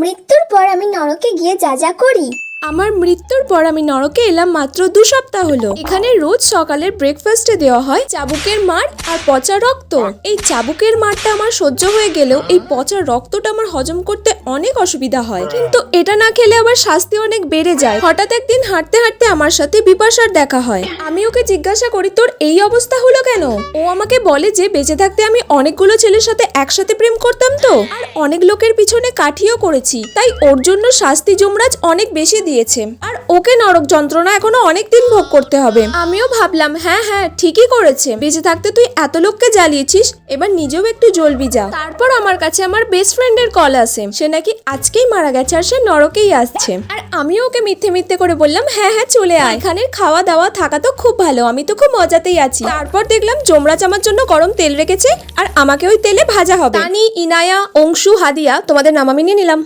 মৃত্যুর পর আমি নরকে গিয়ে যা যা করি। আমার মৃত্যুর পর আমি নরকে এলাম মাত্র দু সপ্তাহ হলো। এখানে রোজ সকালের ব্রেকফাস্টে দেওয়া হয় চাবুকের মার আর পচা রক্ত। এই চাবুকের মারটা আমার সহ্য হয়ে গেলেও এই পচা রক্তটা আমার হজম করতে অনেক অসুবিধা হয়। কিন্তু এটা না খেলে আবার শাস্তি অনেক বেড়ে যায়। হঠাৎ একদিন হাঁটতে হাঁটতে আমার সাথে বিপাশার দেখা হয়। আমি ওকে জিজ্ঞাসা করি, তোর এই অবস্থা হলো কেন? ও আমাকে বলে যে, বেঁচে থাকতে আমি অনেকগুলো ছেলের সাথে একসাথে প্রেম করতাম তো। আর অনেক লোকের পিছনে কাঠিও করেছি। তাই ওর জন্য শাস্তি যমরাজ অনেক বেশি দিয়েছে। আর ওকে নরক যন্ত্রণা এখনও অনেক দিন ভোগ করতে হবে। আমিও ভাবলাম হ্যাঁ হ্যাঁ ঠিকই করেছে। বেঁচে থাকতে তুই এত লোককে জ্বালিয়েছিস, এবার নিজেও একটু জ্বলবি যা। তারপর আমার কাছে আমার বেস্ট ফ্রেন্ডের কল আসে। সে নাকি আজকেই মারা গেছে আর সে নরকেই আসছে। আর আমিও ওকে মিথ্যে মিথ্যে করে বললাম হ্যাঁ হ্যাঁ চলে আয়। এখানের খাওয়া দাওয়া থাকা তো খুব ভালো, আমি তো খুব মজাতেই আছি। তারপর দেখলাম, যমরাজ আমার জন্য গরম তেল রেখেছে, আর আমাকে ওই তেলে ভাজা হবে। তানি, ইনায়া, অংশু, হাদিয়া, তোমাদের নাম আমি নিয়ে নিলাম।